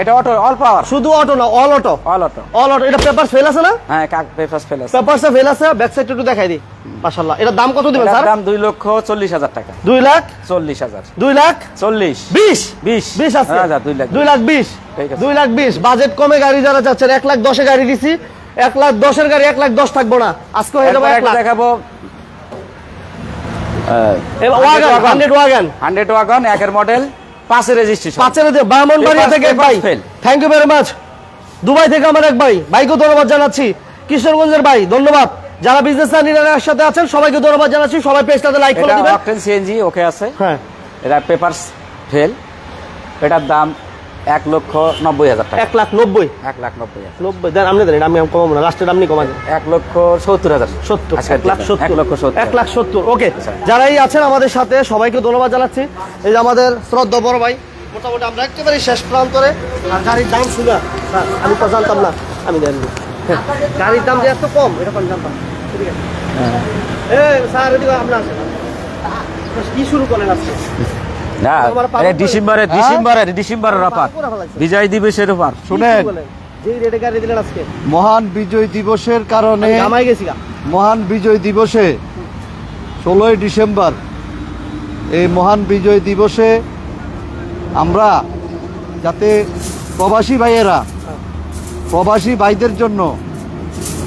C: এটা অটো অল পাওয়ার
A: শুধু অটো না all auto
C: all auto
A: all auto এটা পেপারস ফেল আছে না?
C: হ্যাঁ পেপারস ফেল আছে।
A: পেপারসে ফেল আছে ব্যাক সাইড একটু দেখাই দিই। মাশাআল্লাহ। এটার দাম কত দিবেন স্যার?
C: দাম দুই লক্ষ চল্লিশ হাজার টাকা।
A: দুই লাখ?
C: চল্লিশ হাজার।
A: দুই লাখ?
C: চল্লিশ।
A: বিশ?
C: বিশ।
A: বিশ আছে।
C: হাজার লাখ
A: দুই লাখ বিশ।
C: ঠিক আছে।
A: দুই লাখ বিশ। বাজেট কমে গাড়ি যারা চাচ্ছেন এক লাখ দশে গাড়ি দিছি। এক লাখ দশের গাড়ি এক লাখ দশ থাকব না। আজকে হয়ে যাব
C: এরপর
A: এক লাখ।
C: দেখাবো।
A: Wagon hundred wagon
C: hundred wagon একের মডেল পাঁচের রেজিস্ট্রেশন
A: পাঁচে ব্রাহ্মণবাড়িয়া থেকে ভাই. Thank you very much Dubai থেকে আমার এক ভাই ভাইকে ধন্যবাদ জানাচ্ছি। কিশোরগঞ্জের ভাই ধন্যবাদ। যারা বিজনেস নিরানের সাথে আছেন সবাইকে ধন্যবাদ জানাচ্ছি। সবাই পেজটাতে লাইক করে দিবেন।
C: অকটেন সিএনজি ওকে আছে?
A: হ্যাঁ।
C: এটা পেপারস ফেল এটার দাম এক লক্ষ নব্বই হাজার টাকা।
A: এক লাখ নব্বই?
C: এক লাখ নব্বই
A: নব্বই। দেন আপনি দেন আমি কমাবো না লাস্টের আপনি কমান
C: এক লক্ষ সত্তর হাজার।
A: সত্তর এক লাখ সত্তর।
C: এক লক্ষ সত্তর।
A: এক লাখ সত্তর ওকে যারাই আছেন আমাদের সাথে সবাইকে ধন্যবাদ জানাচ্ছি। এই যে আমাদের শ্রদ্ধা বড় ভাই মোটামুটি আমরা একেবারে শেষ প্রান্তরে। আর গাড়ির দাম শুনা আমি তো জানতাম না আমি জানি হ্যাঁ, গাড়ির দাম যে এত কম এটা কোন জানতাম ঠিক আছে। এ স্যার এদিকে আপনার কি শুরু করেন আজকে?
C: না
A: আমার পাগল
C: ডিসেম্বরের
B: হ্যাঁ?
C: অফার। বিজয় দিবসের অফার
B: শুনেন
A: শুরু করলেন? যেই রেটে গাড়ি দিলেন আজকে
B: মহান বিজয় দিবসের কারণে মহান বিজয় দিবসে ষোলোই ডিসেম্বর এই মহান বিজয় দিবসে আমরা যাতে প্রবাসী ভাইয়েরা প্রবাসী ভাইদের জন্য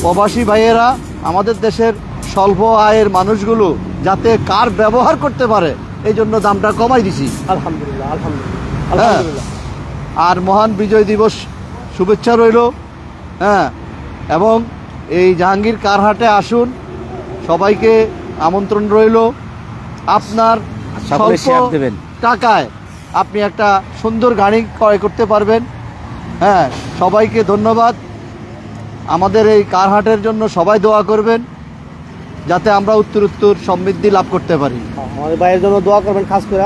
B: প্রবাসী ভাইয়েরা আমাদের দেশের স্বল্প আয়ের মানুষগুলো যাতে কার ব্যবহার করতে পারে এই জন্য দামটা কমাই দিছি।
A: আলহামদুলিল্লাহ আলহামদুলিল্লাহ
B: হ্যাঁ।
A: আলহামদুলিল্লাহ।
B: আর মহান বিজয় দিবস শুভেচ্ছা রইল। হ্যাঁ এবং এই জাহাঙ্গীর কারহাটে আসুন। সবাইকে আমন্ত্রণ রইল। আপনার স্বল্প
C: দেবেন।
B: টাকায় আপনি একটা সুন্দর গাড়ি ক্রয় করতে পারবেন। হ্যাঁ সবাইকে ধন্যবাদ। আমাদের এই কারহাটের জন্য সবাই দোয়া করবেন। যাতে আমরা উত্তর উত্তর সমৃদ্ধি লাভ করতে পারি।
A: আমাদের ভাইয়ের জন্য দোয়া করবেন খাস করে।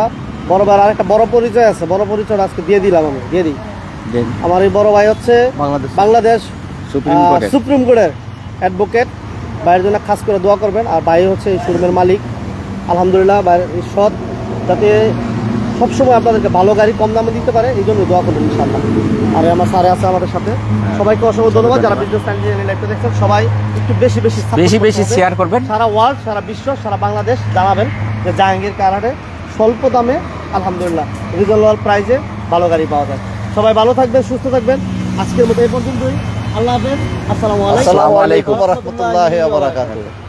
A: বড় ভাইয়ের আরেকটা বড় পরিচয় আছে বড় পরিচয় আজকে দিয়ে দিলাম আমি দিয়ে দিই। আমার এই বড় ভাই হচ্ছে
B: বাংলাদেশ।
A: বাংলাদেশ
C: সুপ্রিম কোর্টের।
A: অ্যাডভোকেট ভাইয়ের জন্য খাস করে দোয়া করবেন। আর ভাই হচ্ছে এই শোরুমের মালিক। আলহামদুলিল্লাহ ভাইয়ের সৎ যাতে সবসময় আপনাদেরকে ভালো গাড়ি কম দামে দিতে পারে এই জন্য দোয়া করবেন ইনশাল্লাহ আর আমার স্যারে আছে আমাদের সাথে। সবাইকে অসংখ্য ধন্যবাদ। যারা বিজনেস দেখছেন সবাই একটু বেশি বেশি
C: বেশি বেশি শেয়ার করবেন।
A: সারা ওয়ার্ল্ড সারা বিশ্ব সারা বাংলাদেশ জানাবেন যে জাহাঙ্গীর কারারে স্বল্প দামে আলহামদুলিল্লাহ রিজনেবল প্রাইসে ভালো গাড়ি পাওয়া যায়। সবাই ভালো থাকবেন সুস্থ থাকবেন। আজকের মতো এই পর্যন্তই। আল্লাহ হাফেজ। আসসালামু আলাইকুম।
B: আসসালামু আলাইকুম রহমতুল্লাহ বারাকাতুহ।